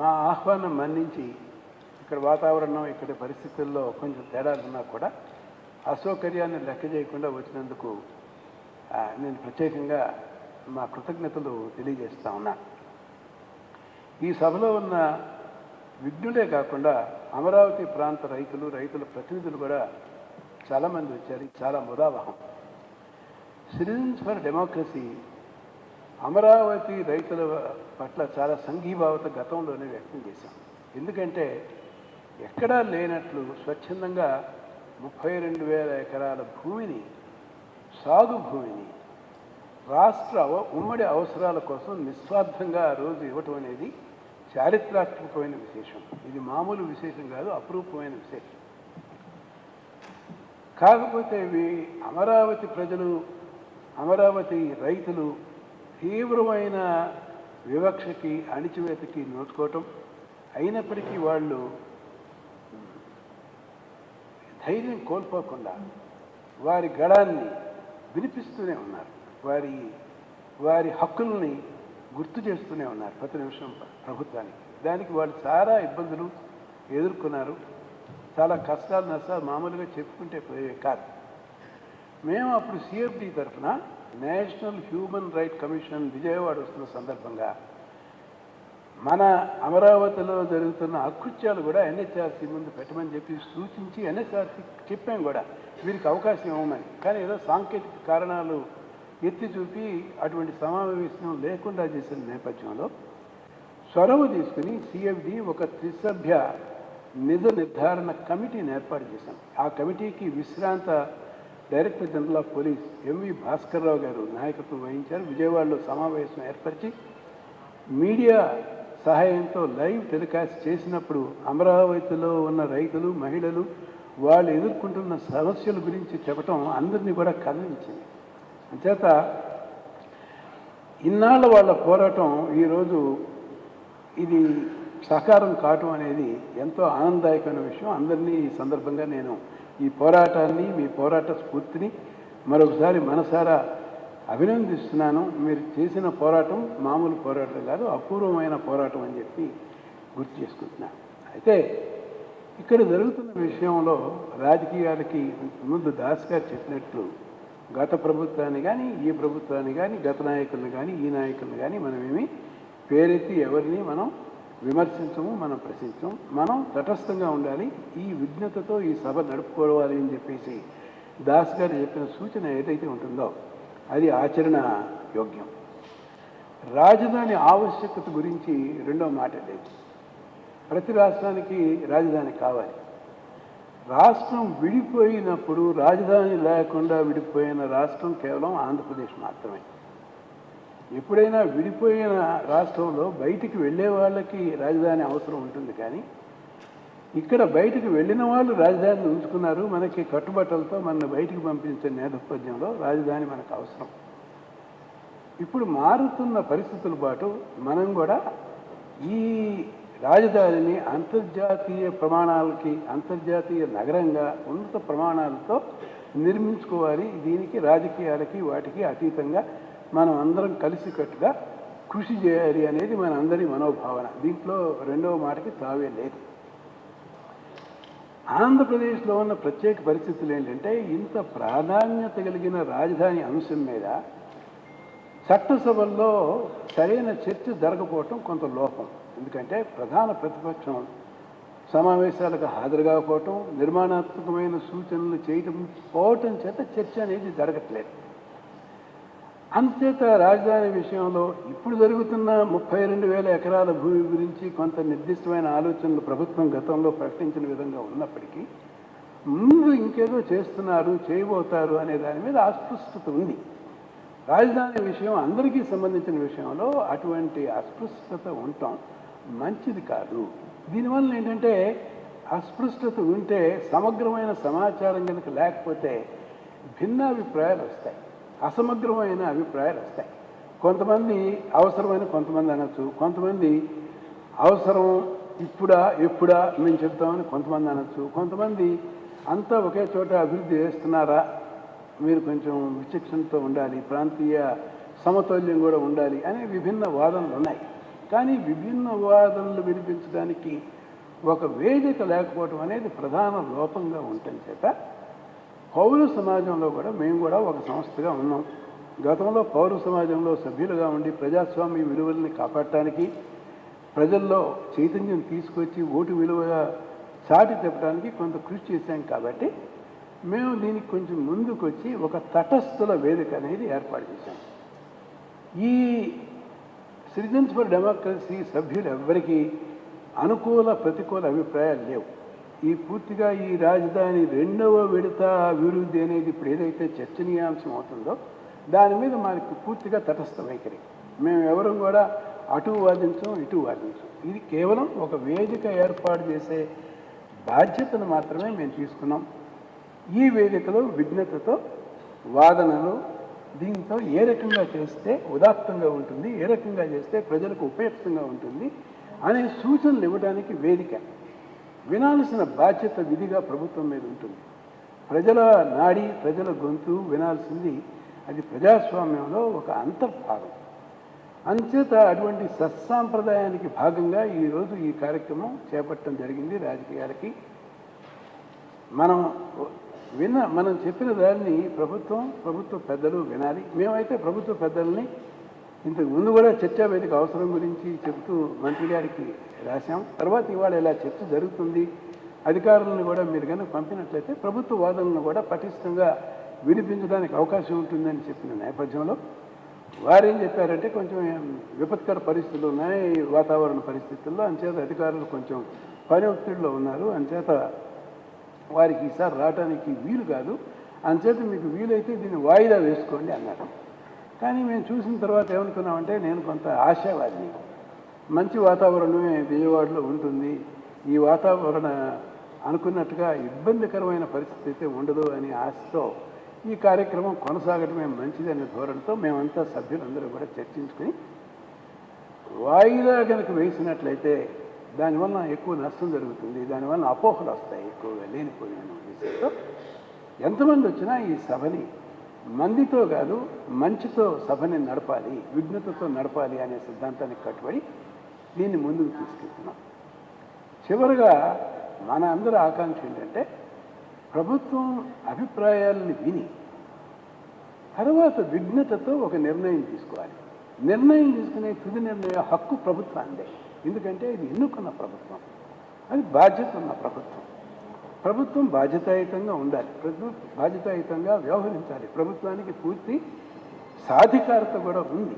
మా ఆహ్వానం మన్నించి ఇక్కడ వాతావరణం ఇక్కడ పరిస్థితుల్లో కొంచెం తేడాలున్నా కూడా అసౌకర్యాన్ని లెక్క చేయకుండా వచ్చినందుకు నేను ప్రత్యేకంగా మా కృతజ్ఞతలు తెలియజేస్తా ఉన్నా. ఈ సభలో ఉన్న విఘ్నులే కాకుండా అమరావతి ప్రాంత రైతులు రైతుల ప్రతినిధులు కూడా చాలామంది వచ్చారు. చాలా ముదావహం. సిటిజన్స్ ఫర్ డెమోక్రసీ అమరావతి రైతుల పట్ల చాలా సంఘీభావత గతంలోనే వ్యక్తం చేశాం. ఎందుకంటే ఎక్కడా లేనట్లు స్వచ్ఛందంగా ముప్పై రెండు వేల ఎకరాల భూమిని సాగు భూమిని రాష్ట్ర ఉమ్మడి అవసరాల కోసం నిస్వార్థంగా ఆ రోజు ఇవ్వటం అనేది చారిత్రాత్మకమైన విశేషం. ఇది మామూలు విశేషం కాదు అపురూపమైన విశేషం. కాకపోతే అమరావతి ప్రజలు అమరావతి రైతులు తీవ్రమైన వివక్షకి అణిచివేతకి నోచుకోవటం అయినప్పటికీ వాళ్ళు ధైర్యం కోల్పోకుండా వారి గళాన్ని వినిపిస్తూనే ఉన్నారు. వారి వారి హక్కుల్ని గుర్తు చేస్తూనే ఉన్నారు ప్రతి నిమిషం ప్రభుత్వానికి. దానికి వాళ్ళు చాలా ఇబ్బందులు ఎదుర్కొన్నారు. చాలా కష్టాలు నష్టాలు మామూలుగా చెప్పుకుంటే పోయే కాదు. మేము అప్పుడు సిఎఫ్డి తరఫున national human right commission Vijayawada వస్తున్న సందర్భంగా మన అమరావతిలో జరుగుతున్న అకృత్యాలు కూడా ఎన్హెచ్ఆర్సీ ముందు పెట్టమని చెప్పి సూచించి ఎన్హెచ్ఆర్సీ చెప్పాం కూడా. వీరికి అవకాశం ఇవ్వమని కానీ ఏదో సాంకేతిక కారణాలు ఎత్తి చూపి అటువంటి సమావేశం లేకుండా చేసిన నేపథ్యంలో చొరవ తీసుకుని సిఎఫ్డి ఒక త్రిసభ్య నిధ నిర్ధారణ కమిటీని ఏర్పాటు చేశాం. ఆ కమిటీకి విశ్రాంత director general of police MV Bhaskarrao గారు నాయకత్వం వహించారు. విజయవాడలో సమావేశం ఏర్పరిచి మీడియా సహాయంతో లైవ్ టెలికాస్ట్ చేసినప్పుడు అమరావతిలో ఉన్న రైతులు మహిళలు వాళ్ళు ఎదుర్కొంటున్న సమస్యల గురించి చెప్పటం అందరినీ కూడా కదిలించింది. అంచేత ఇన్నాళ్ళ వాళ్ళ పోరాటం ఈరోజు ఇది సహకారం కావటం అనేది ఎంతో ఆనందదాయకమైన విషయం. అందరినీ ఈ సందర్భంగా నేను ఈ పోరాటాన్ని మీ పోరాట స్ఫూర్తిని మరొకసారి మనసారా అభినందిస్తున్నాను. మీరు చేసిన పోరాటం మామూలు పోరాటం కాదు అపూర్వమైన పోరాటం అని చెప్పి గుర్తు చేసుకుంటున్నాను. అయితే ఇక్కడ జరుగుతున్న విషయంలో రాజకీయాలకి ముందు దాస్ గారు చెప్పినట్లు గత ప్రభుత్వాన్ని కానీ ఈ ప్రభుత్వాన్ని కానీ గత నాయకులను కానీ ఈ నాయకులను కానీ మనమేమి పేరెత్తి ఎవరిని మనం విమర్శించము మనం ప్రశ్నించము. మనం తటస్థంగా ఉండాలి. ఈ విఘ్నతతో ఈ సభ నడుపుకోవాలి అని చెప్పేసి దాస్ గారు చెప్పిన సూచన ఏదైతే ఉంటుందో అది ఆచరణ యోగ్యం. రాజధాని ఆవశ్యకత గురించి రెండో మాట లేదు. ప్రతి రాష్ట్రానికి రాజధాని కావాలి. రాష్ట్రం విడిపోయినప్పుడు రాజధాని లేకుండా విడిపోయిన రాష్ట్రం కేవలం ఆంధ్రప్రదేశ్ మాత్రమే. ఎప్పుడైనా విడిపోయిన రాష్ట్రంలో బయటికి వెళ్ళే వాళ్ళకి రాజధాని అవసరం ఉంటుంది కానీ ఇక్కడ బయటికి వెళ్ళిన వాళ్ళు రాజధానిని ఉంచుకున్నారు. మనకి కట్టుబట్టలతో మన బయటికి పంపించే నేపథ్యంలో రాజధాని మనకు అవసరం. ఇప్పుడు మారుతున్న పరిస్థితుల పాటు మనం కూడా ఈ రాజధానిని అంతర్జాతీయ ప్రమాణాలకి అంతర్జాతీయ నగరంగా ఉన్నత ప్రమాణాలతో నిర్మించుకోవాలి. దీనికి రాజకీయాలకి వాటికి అతీతంగా మనం అందరం కలిసికట్టుగా కృషి చేయాలి అనేది మన అందరి మనోభావన. దీంట్లో రెండవ మాటకి తావే లేదు. ఆంధ్రప్రదేశ్లో ఉన్న ప్రత్యేక పరిస్థితులు ఏంటంటే ఇంత ప్రాధాన్యత కలిగిన రాజధాని అంశం మీద చట్టసభల్లో సరైన చర్చ జరగకపోవటం కొంత లోపం. ఎందుకంటే ప్రధాన ప్రతిపక్షం సమావేశాలకు హాజరు కాకపోవటం నిర్మాణాత్మకమైన సూచనలు చేయటం పోవటం చేత చర్చ అనేది జరగట్లేదు. అంతేత రాజధాని విషయంలో ఇప్పుడు జరుగుతున్న ముప్పై రెండు వేల ఎకరాల భూమి గురించి కొంత నిర్దిష్టమైన ఆలోచనలు ప్రభుత్వం గతంలో ప్రకటించిన విధంగా ఉన్నప్పటికీ ముందు ఇంకేదో చేస్తున్నారు చేయబోతారు అనే దాని మీద అస్పష్టత ఉంది. రాజధాని విషయం అందరికీ సంబంధించిన విషయంలో అటువంటి అస్పృశ్యత ఉండటం మంచిది కాదు. దీనివల్ల ఏంటంటే అస్పృష్టత ఉంటే సమగ్రమైన సమాచారం కనుక లేకపోతే భిన్నాభిప్రాయాలు వస్తాయి. అసమగ్రమైన అభిప్రాయాలు వస్తాయి. కొంతమంది అవసరమైన కొంతమంది అనొచ్చు. కొంతమంది అవసరం ఇప్పుడా ఎప్పుడా మేము చెప్తామని కొంతమంది అనొచ్చు. కొంతమంది అంతా ఒకే చోట అభివృద్ధి చేస్తున్నారా? మీరు కొంచెం విచక్షణతో ఉండాలి. ప్రాంతీయ సమతౌల్యం కూడా ఉండాలి అనే విభిన్న వాదనలు ఉన్నాయి. కానీ విభిన్న వాదనలు వినిపించడానికి ఒక వేదిక లేకపోవడం అనేది ప్రధాన లోపంగా ఉండటం చేత పౌర సమాజంలో కూడా మేము కూడా ఒక సంస్థగా ఉన్నాం. గతంలో పౌర సమాజంలో సభ్యులుగా ఉండి ప్రజాస్వామ్య విలువల్ని కాపాడటానికి ప్రజల్లో చైతన్యం తీసుకొచ్చి ఓటు విలువగా చాటి చెప్పడానికి కొంత కృషి చేశాం కాబట్టి మేము దీనికి కొంచెం ముందుకు వచ్చి ఒక తటస్థుల వేదిక అనేది ఏర్పాటు చేశాం. ఈ సిటిజన్స్ ఫర్ డెమోక్రసీ సభ్యులు ఎవ్వరికీ అనుకూల ప్రతికూల అభిప్రాయాలు లేవు. ఈ పూర్తిగా ఈ రాజధాని రెండవ విడత అభివృద్ధి అనేది ఇప్పుడు ఏదైతే చర్చనీయాంశం అవుతుందో దాని మీద మనకు పూర్తిగా తటస్థ వైఖరి. మేము ఎవరం కూడా అటు వాదించం ఇటు వాదించం. ఇది కేవలం ఒక వేదిక ఏర్పాటు చేసే బాధ్యతను మాత్రమే మేము తీసుకున్నాం. ఈ వేదికలో విఘ్నతతో వాదనలు దీంతో ఏ రకంగా చేస్తే ఉదాత్తంగా ఉంటుంది ఏ రకంగా చేస్తే ప్రజలకు ఉపయుక్తంగా ఉంటుంది అనే సూచనలు ఇవ్వడానికి వేదిక. వినాల్సిన బాధ్యత విధిగా ప్రభుత్వం మీద ఉంటుంది. ప్రజల నాడి ప్రజల గొంతు వినాల్సింది అది ప్రజాస్వామ్యంలో ఒక అంతర్భాగం. అంచేత అటువంటి సత్సాంప్రదాయానికి భాగంగా ఈరోజు ఈ కార్యక్రమం చేపట్టడం జరిగింది రాజకీయాలకి. మనం విన్న మనం చెప్పిన దాన్ని ప్రభుత్వం ప్రభుత్వ పెద్దలు వినాలి. మేమైతే ప్రభుత్వ పెద్దల్ని ఇంతకు ముందు కూడా చర్చా వేదిక అవసరం గురించి చెబుతూ మంత్రి గారికి రాశాం. తర్వాత ఇవాళ ఇలా చర్చ జరుగుతుంది. అధికారులను కూడా మీరు కనుక పంపినట్లయితే ప్రభుత్వ వాదనలను కూడా పటిష్టంగా వినిపించడానికి అవకాశం ఉంటుందని చెప్పిన నేపథ్యంలో వారేం చెప్పారంటే కొంచెం విపత్కర పరిస్థితులు ఉన్నాయి. వాతావరణ పరిస్థితుల్లో అంచేత అధికారులు కొంచెం పని ఒత్తిడిలో ఉన్నారు. అంచేత వారికి ఈసారి రావడానికి వీలు కాదు. అంచేత మీకు వీలైతే దీన్ని వాయిదా వేసుకోండి అన్నారు. కానీ మేము చూసిన తర్వాత ఏమనుకున్నామంటే నేను కొంత ఆశావాది మంచి వాతావరణమే విజయవాడలో ఉంటుంది. ఈ వాతావరణ అనుకున్నట్టుగా ఇబ్బందికరమైన పరిస్థితి అయితే ఉండదు అని ఆశతో ఈ కార్యక్రమం కొనసాగటమే మంచిదనే ధోరణితో మేమంతా సభ్యులందరూ కూడా చర్చించుకుని వాయిదా కనుక వేసినట్లయితే దానివల్ల ఎక్కువ నష్టం జరుగుతుంది. దానివల్ల అపోహలు వస్తాయి. ఎక్కువగా లేనిపోయిన ఉద్దేశంతో ఎంతమంది వచ్చినా ఈ సభని మందితో కాదు మంచితో సభని నడపాలి విఘ్నతతో నడపాలి అనే సిద్ధాంతానికి కట్టుబడి దీన్ని ముందుకు తీసుకెళ్తున్నాం. చివరిగా మన అందరి ఆకాంక్ష ఏంటంటే ప్రభుత్వం అభిప్రాయాలను విని తర్వాత విఘ్నతతో ఒక నిర్ణయం తీసుకోవాలి. నిర్ణయం తీసుకునే తుది నిర్ణయ హక్కు ప్రభుత్వానిదే. ఎందుకంటే ఇది ఎన్నుకున్న ప్రభుత్వం. అది బాధ్యత ఉన్న ప్రభుత్వం. ప్రభుత్వం బాధ్యతాయుతంగా ఉండాలి. ప్రభుత్వం బాధ్యతాయుతంగా వ్యవహరించాలి. ప్రభుత్వానికి పూర్తి సాధికారత కూడా ఉంది.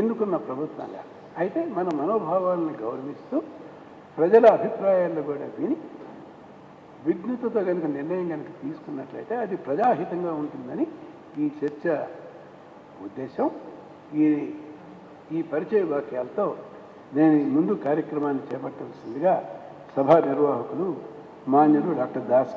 ఎందుకున్న ప్రభుత్వంగా అయితే మన మనోభావాలను గౌరవిస్తూ ప్రజల అభిప్రాయాలను కూడా విని విఘ్నతతో కనుక నిర్ణయం కనుక తీసుకున్నట్లయితే అది ప్రజాహితంగా ఉంటుందని ఈ చర్చ ఉద్దేశం. ఈ ఈ పరిచయ వాక్యాలతో నేను ముందు కార్యక్రమాన్ని చేపట్టవలసిందిగా సభా నిర్వాహకులు मान्य डॉक्टर दास